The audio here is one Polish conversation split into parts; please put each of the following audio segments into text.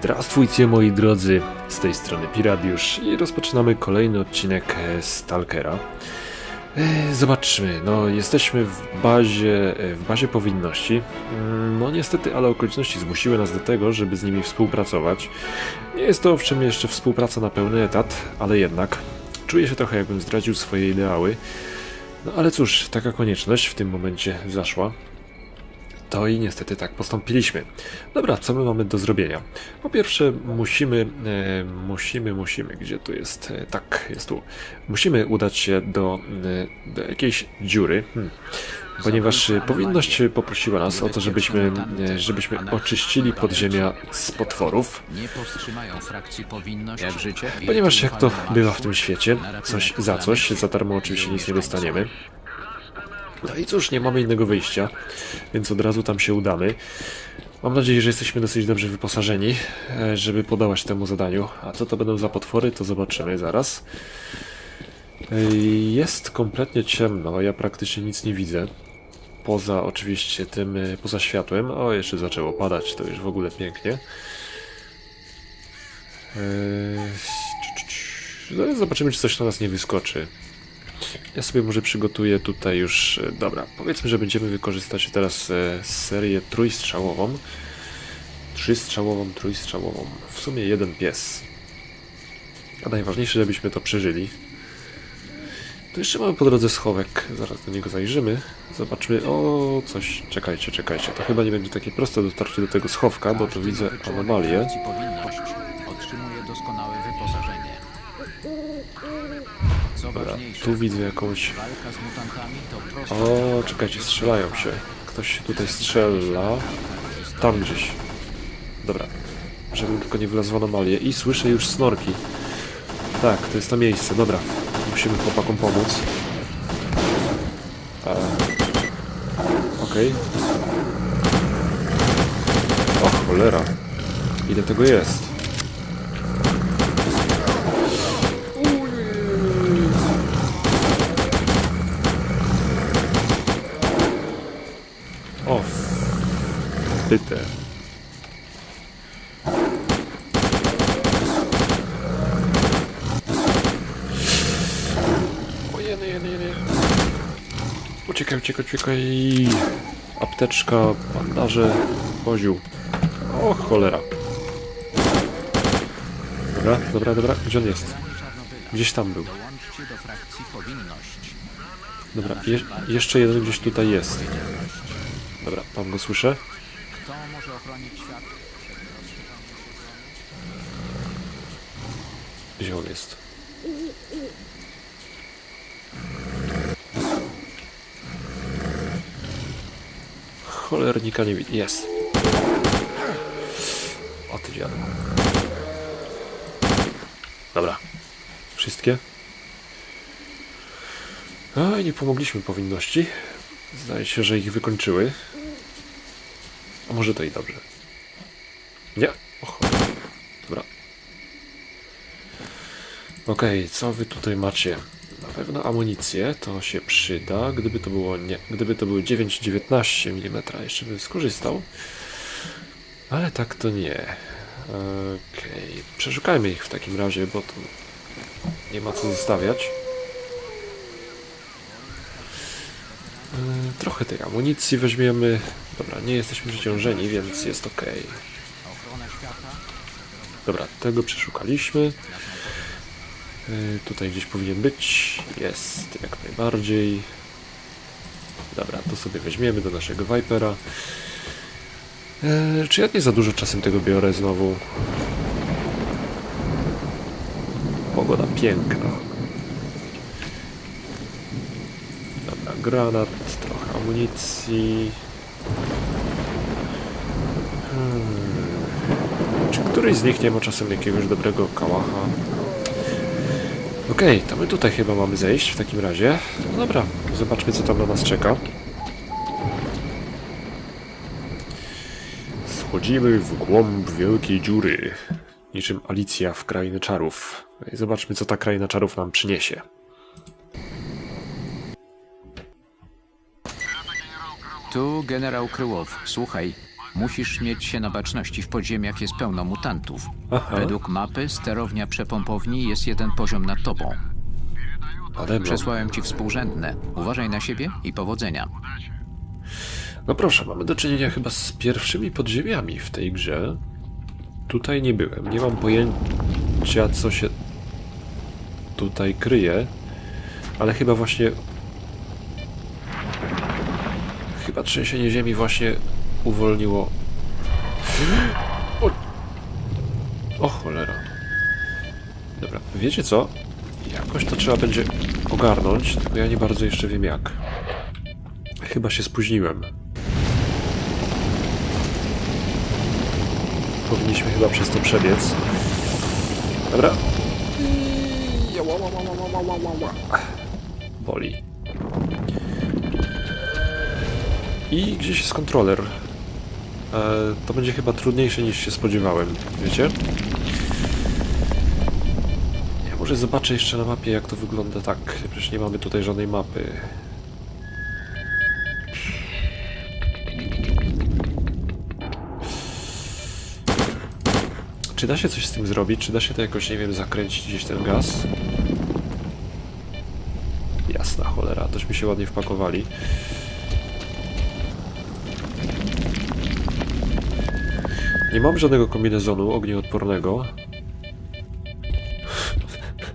Zdrastwujcie moi drodzy, z tej strony Piradiusz i rozpoczynamy kolejny odcinek e, Stalkera. E, Zobaczmy, no jesteśmy w bazie, e, w bazie powinności. Mm, No niestety, ale okoliczności zmusiły nas do tego, żeby z nimi współpracować. Nie jest to owszem jeszcze współpraca na pełny etat, ale jednak czuję się trochę jakbym zdradził swoje ideały. No ale cóż, taka konieczność w tym momencie zaszła. To i niestety tak postąpiliśmy. Dobra, co my mamy do zrobienia? Po pierwsze, musimy, e, musimy, musimy, gdzie tu jest? E, tak, jest tu. Musimy udać się do, e, do jakiejś dziury, hmm. ponieważ powinność poprosiła nas o to, żebyśmy, e, żebyśmy oczyścili podziemia z potworów. Nie powstrzymają frakcji powinność. Jak życie? Ponieważ jak to bywa w tym świecie, coś za coś, za darmo oczywiście nic nie dostaniemy. No i cóż, nie mamy innego wyjścia, więc od razu tam się udamy. Mam nadzieję, że jesteśmy dosyć dobrze wyposażeni, e, żeby podawać temu zadaniu. A co to będą za potwory, to zobaczymy zaraz. E, Jest kompletnie ciemno, ja praktycznie nic nie widzę. Poza oczywiście tym, e, poza światłem. O, jeszcze zaczęło padać, to już w ogóle pięknie. Zaraz zobaczymy, czy coś na nas nie wyskoczy. Ja sobie może przygotuję tutaj już. e, Dobra, powiedzmy, że będziemy wykorzystać teraz e, serię trójstrzałową. Trzystrzałową, trójstrzałową. W sumie jeden pies. A najważniejsze, żebyśmy to przeżyli. Tu jeszcze mamy po drodze schowek. Zaraz do niego zajrzymy. Zobaczmy. O, coś. Czekajcie, czekajcie. To chyba nie będzie takie proste dotarcie do tego schowka, bo tu widzę anomalię. Otrzymuje doskonałe wyposażenie. Ważniejsze, Tu widzę jakąś O, czekajcie, strzelają się. Ktoś się tutaj strzela. Tam gdzieś. Dobra. Żebym tylko nie wlazł w anomalię. I słyszę już snorki. Tak, to jest to miejsce. Dobra. Musimy chłopakom pomóc. Okej. O, cholera. Ile tego jest? O, pytę. O, jeny, jeny, jeny. Uciekaj, uciekaj, uciekaj. Apteczka, bandaże, koziu. O, cholera. Dobra, dobra, dobra. Gdzie on jest? Gdzieś tam był. Dobra, je jeszcze jeden gdzieś tutaj jest. Dobra, tam go słyszę. Ochronić świat? Gdzie on jest? Cholernika nie widzę. Jest. O ty dziadu. Dobra. Wszystkie? I nie pomogliśmy powinności. Zdaje się, że ich wykończyły. A może to i dobrze. Nie? O cholera. Dobra. Okej, co wy tutaj macie? Na pewno amunicję, to się przyda. Gdyby to było nie, gdyby to były 9-19 mm, jeszcze bym skorzystał. Ale tak to nie. Okej, przeszukajmy ich w takim razie, bo tu nie ma co zostawiać. Yy, Trochę tej amunicji weźmiemy. Dobra, nie jesteśmy przeciążeni, więc jest ok. Dobra, tego przeszukaliśmy. Yy, tutaj gdzieś powinien być. Jest, jak najbardziej. Dobra, to sobie weźmiemy do naszego Vipera. Yy, czy ja nie za dużo czasem tego biorę znowu? Pogoda piękna. Dobra, granat, trochę amunicji. Hmm. Czy któryś z nich nie ma czasem jakiegoś dobrego kałacha? Okej, to my tutaj chyba mamy zejść w takim razie. No dobra, zobaczmy co tam na nas czeka. Schodzimy w głąb wielkiej dziury. Niczym Alicja w Krainy Czarów. I zobaczmy co ta Kraina Czarów nam przyniesie. Tu generał Kryłow. Słuchaj, Musisz mieć się na baczności. W podziemiach jest pełno mutantów. Aha. Według mapy sterownia przepompowni jest jeden poziom nad tobą. Nade mną. Przesłałem ci współrzędne. Uważaj na siebie i powodzenia. No proszę, mamy do czynienia chyba z pierwszymi podziemiami w tej grze. Tutaj nie byłem. Nie mam pojęcia, co się tutaj kryje, ale chyba właśnie. Chyba trzęsienie ziemi właśnie uwolniło. O, o cholera. Dobra, wiecie co? Jakoś to trzeba będzie ogarnąć, tylko ja nie bardzo jeszcze wiem jak. Chyba się spóźniłem. Powinniśmy chyba przez to przebiec. Dobra. Boli. I gdzieś jest kontroler. E, to będzie chyba trudniejsze niż się spodziewałem, wiecie? Ja może zobaczę jeszcze na mapie jak to wygląda tak. Przecież nie mamy tutaj żadnej mapy. Czy da się coś z tym zrobić? Czy da się to jakoś, nie wiem, zakręcić gdzieś ten gaz? Jasna cholera, tośmy się ładnie wpakowali. Nie mam żadnego kombinezonu ognioodpornego.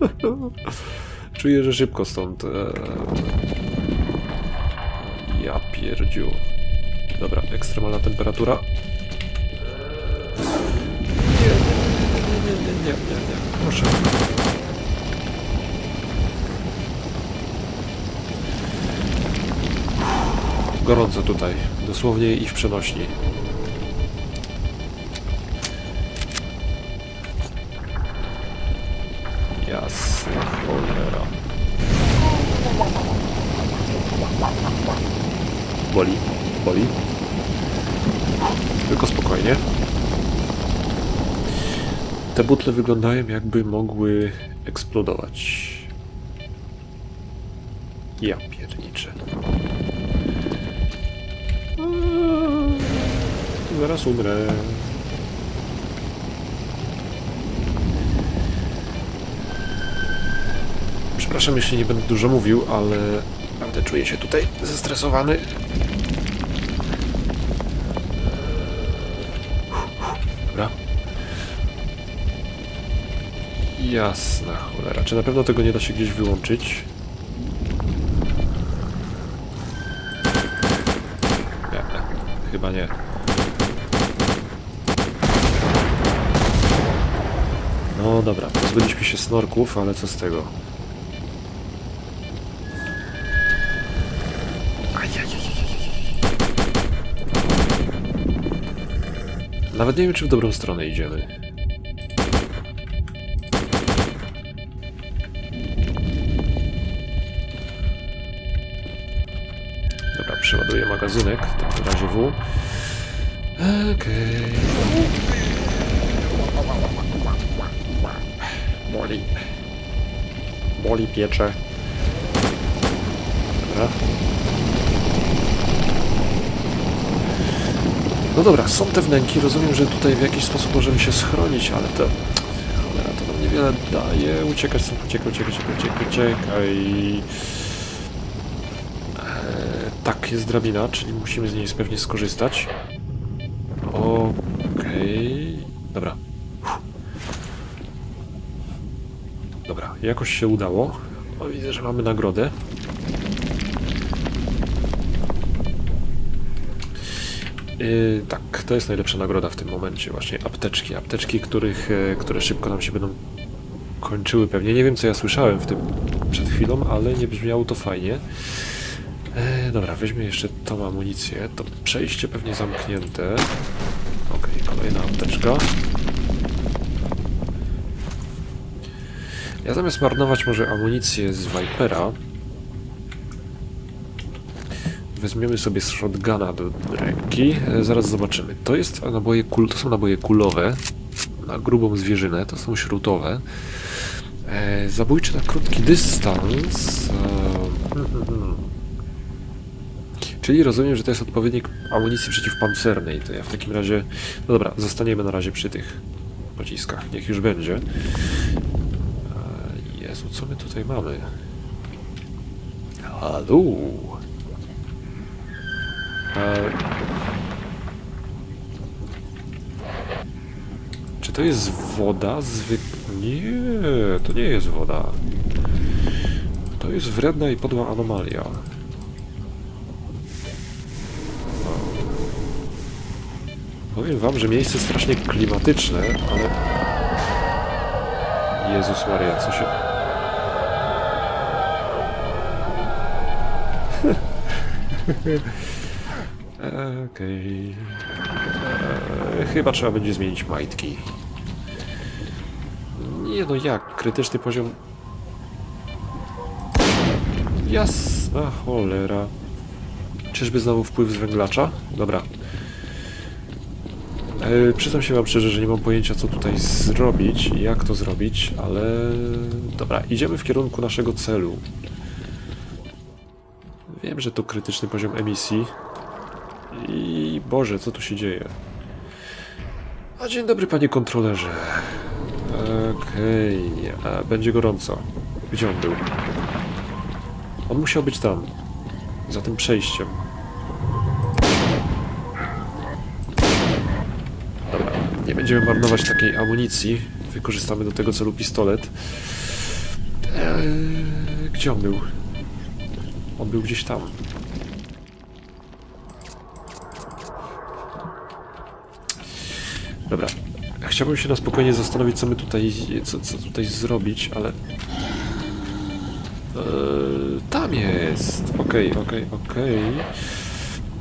Czuję, że szybko stąd. Eee... Ja pierdziu. Dobra, ekstremalna temperatura. Nie, nie, nie, nie, nie, nie, nie. Proszę. Gorąco tutaj. Dosłownie i w przenośni. Jasna cholera. Boli, boli. Tylko spokojnie. Te butle wyglądają jakby mogły eksplodować. Ja pierniczę. Eee, Zaraz umrę. Przepraszam, jeśli nie będę dużo mówił, ale naprawdę czuję się tutaj zestresowany. Dobra. Jasna cholera. Czy na pewno tego nie da się gdzieś wyłączyć? Nie, chyba nie. No dobra, pozbyliśmy się snorków, ale co z tego? Nawet nie wiem, czy w dobrą stronę idziemy. Dobra, przeładuję magazynek, w takim razie W. Okej. Boli. Boli piecze. Dobra. No dobra, są te wnęki, rozumiem, że tutaj w jakiś sposób możemy się schronić, ale to... Cholera, to nam niewiele daje. Uciekać stąd, uciekaj, uciekaj, uciekaj, uciekaj, uciekaj. Eee, tak, jest drabina, czyli musimy z niej pewnie skorzystać. Okej... Dobra. Uff. Dobra, jakoś się udało. O, widzę, że mamy nagrodę. Yy, tak, to jest najlepsza nagroda w tym momencie, właśnie apteczki. Apteczki, których, e, które szybko nam się będą kończyły pewnie. Nie wiem, co ja słyszałem w tym przed chwilą, ale nie brzmiało to fajnie. E, dobra, weźmy jeszcze tą amunicję. To przejście pewnie zamknięte. Okej, kolejna apteczka. Ja zamiast marnować może amunicję z Vipera, Weźmiemy sobie shotguna do ręki. E, Zaraz zobaczymy. To jest naboje kul, to są naboje kulowe na grubą zwierzynę, to są śrutowe. E, zabójczy na krótki dystans. E, Czyli rozumiem, że to jest odpowiednik amunicji przeciwpancernej. To ja w takim razie... No dobra, zostaniemy na razie przy tych pociskach. Niech już będzie. A, Jezu, co my tutaj mamy? Halo! E, Czy to jest woda zwyk... Nie, to nie jest woda. To jest wredna i podła anomalia. Powiem wam, że miejsce strasznie klimatyczne, ale... Jezus Maria, co się... Okej... Eee, Chyba trzeba będzie zmienić majtki. Nie no jak, krytyczny poziom... Jasna cholera. Czyżby znowu wpływ z węglacza? Dobra. E, przyznam się wam szczerze, że nie mam pojęcia co tutaj zrobić, i jak to zrobić, ale... Dobra, idziemy w kierunku naszego celu. Wiem, że to krytyczny poziom emisji. I Boże, co tu się dzieje? A dzień dobry, panie kontrolerze. Okej, a będzie gorąco. Gdzie on był? On musiał być tam. Za tym przejściem. Dobra, nie będziemy marnować takiej amunicji. Wykorzystamy do tego celu pistolet. Eee, gdzie on był? On był gdzieś tam. Dobra. Chciałbym się na spokojnie zastanowić, co my tutaj, co, co tutaj zrobić, ale... Eee, tam jest! Okej, okej, okej.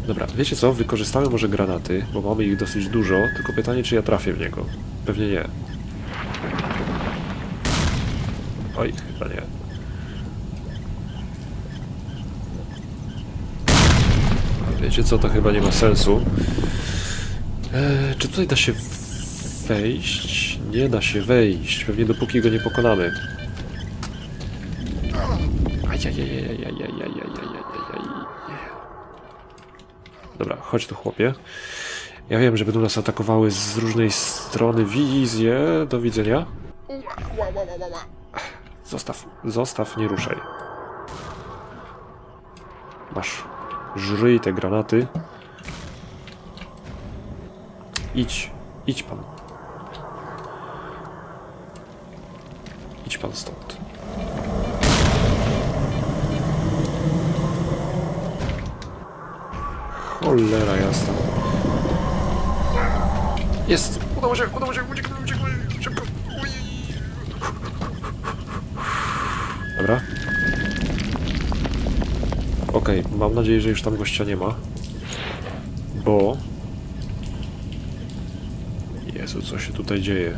Dobra, wiecie co? Wykorzystamy może granaty, bo mamy ich dosyć dużo, tylko pytanie, czy ja trafię w niego. Pewnie nie. Oj, chyba nie. Wiecie co? To chyba nie ma sensu. Eee, czy tutaj da się wejść? Nie da się wejść, pewnie dopóki go nie pokonamy. Dobra, chodź tu chłopie. Ja wiem, że będą nas atakowały z różnej strony wizje. Do widzenia. Zostaw, zostaw, nie ruszaj. Masz. Żryj te granaty. Idź, idź pan. Pan stąd. Cholera jasna. Jest! Udało się, udało się, uciekł, uciekł, szybko. Uj. Dobra. Okej, mam nadzieję, że już tam gościa nie ma. Bo... Jezu, co się tutaj dzieje?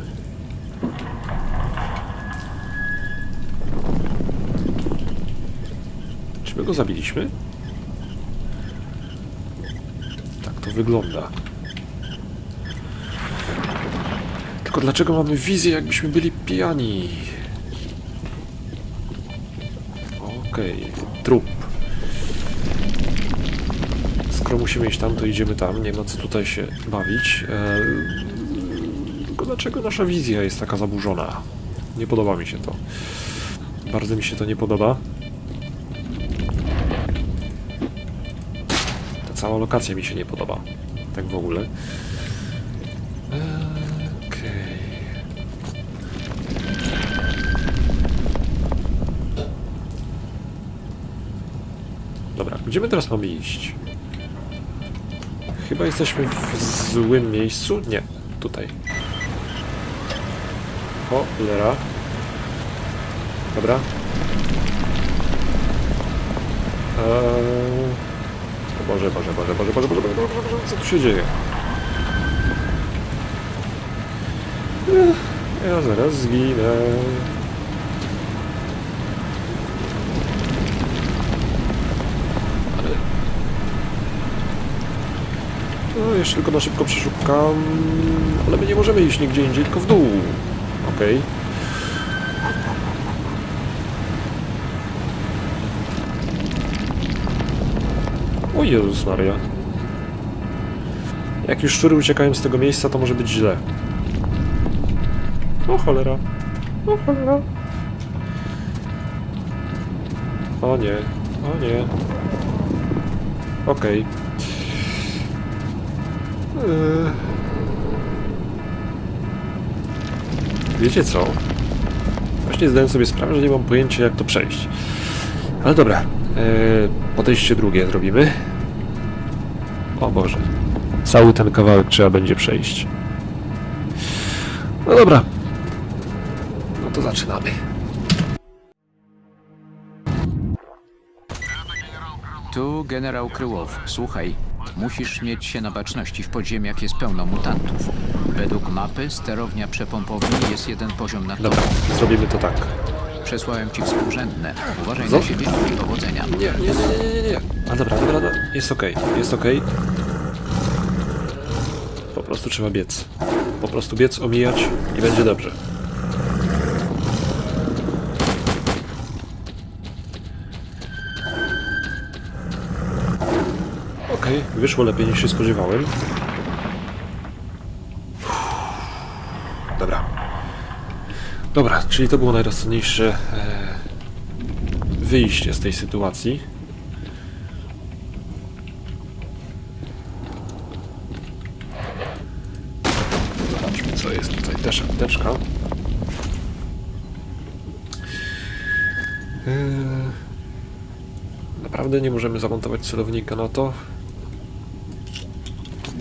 Czy my go zabiliśmy? Tak to wygląda. Tylko dlaczego mamy wizję, jakbyśmy byli pijani? Okej, trup. Skoro musimy iść tam, to idziemy tam. Nie ma co tutaj się bawić. Eee, tylko dlaczego nasza wizja jest taka zaburzona? Nie podoba mi się to. Bardzo mi się to nie podoba. Cała lokacja mi się nie podoba. Tak w ogóle. Okej. Dobra, gdzie my teraz mamy iść? Chyba jesteśmy w złym miejscu? Nie, tutaj. O, lera. Dobra. Eee... O Boże, Boże, Boże, Boże, Boże, Boże, Boże, Boże, Boże, co tu się dzieje? Ja zaraz zginę. No, jeszcze tylko na szybko przeszukam... Ale my nie możemy iść nigdzie indziej, tylko w dół. Okej. Oj, Jezus Maria. Jak już szczury uciekają z tego miejsca, to może być źle. O cholera. O cholera. O nie. O nie. Okej. Eee. Wiecie co? Właśnie zdałem sobie sprawę, że nie mam pojęcia jak to przejść. Ale dobra. Eee, podejście drugie zrobimy. Boże. Cały ten kawałek trzeba będzie przejść. No dobra. No to zaczynamy. Tu generał Kryłow. Słuchaj, musisz mieć się na baczności. W podziemiach jest pełno mutantów. Według mapy sterownia przepompowni jest jeden poziom nad Dobra, tobą. zrobimy to tak. Przesłałem ci współrzędne. Uważaj Co? na siebie i powodzenia. Nie, nie, nie, nie, nie, nie. A dobra, dobra, dobra. Jest okej, jest okej. Prostu trzeba biec. Po prostu biec, omijać i będzie dobrze. Okej, wyszło lepiej niż się spodziewałem. Dobra. Dobra, czyli to było najrozsądniejsze e, wyjście z tej sytuacji. Zobaczmy, co jest tutaj. Też apteczka. Yy, Naprawdę nie możemy zamontować celownika na to?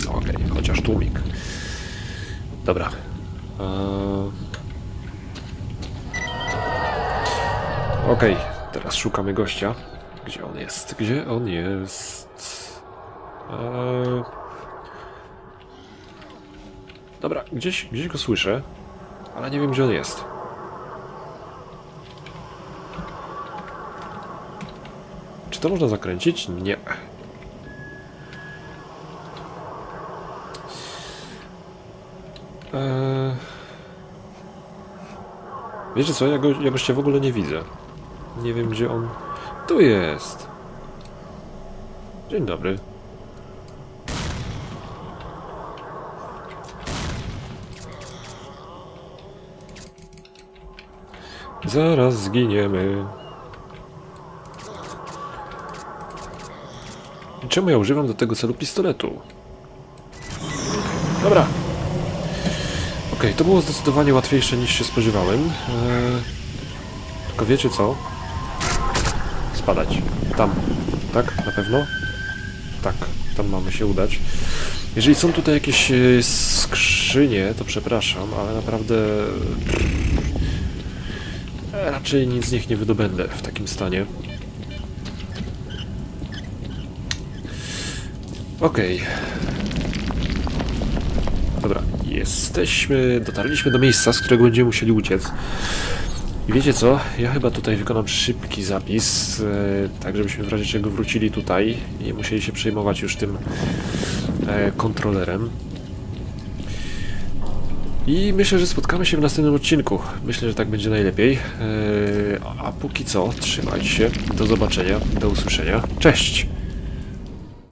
No Okej, chociaż tłumik. Dobra. Eee, Okej, teraz szukamy gościa. Gdzie on jest? Gdzie on jest? Eee... Dobra, gdzieś, gdzieś go słyszę, ale nie wiem gdzie on jest. Czy to można zakręcić? Nie. Eee... Wiecie co, ja, go, ja gościa w ogóle nie widzę. Nie wiem gdzie on... Tu jest! Dzień dobry. Zaraz zginiemy. Czemu ja używam do tego celu pistoletu? Dobra. Okej, to było zdecydowanie łatwiejsze niż się spodziewałem. Eee, tylko wiecie co? Spadać. Tam. Tak? Na pewno? Tak. Tam mamy się udać. Jeżeli są tutaj jakieś e, skrzynie, to przepraszam, ale naprawdę... Raczej nic z nich nie wydobędę w takim stanie. Okej. Dobra, jesteśmy, dotarliśmy do miejsca, z którego będziemy musieli uciec. I wiecie co? Ja chyba tutaj wykonam szybki zapis, e, tak żebyśmy w razie czego wrócili tutaj i nie musieli się przejmować już tym e, kontrolerem. I myślę, że spotkamy się w następnym odcinku. Myślę, że tak będzie najlepiej. E, a póki co, trzymajcie się. Do zobaczenia, do usłyszenia. Cześć!